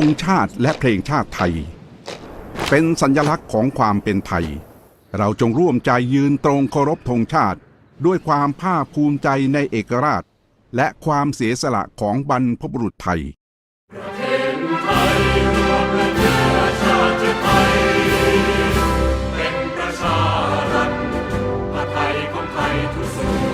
ธงชาติและเพลงชาติไทย เป็นสัญลักษณ์ของความเป็นไทย เราจงร่วมใจยืนตรงเคารพธงชาติ ด้วยความภาคภูมิใจในเอกราช และความเสียสละของบรรพบุรุษไทยเป็นประชารัฐไทยของไทยทุกส่วน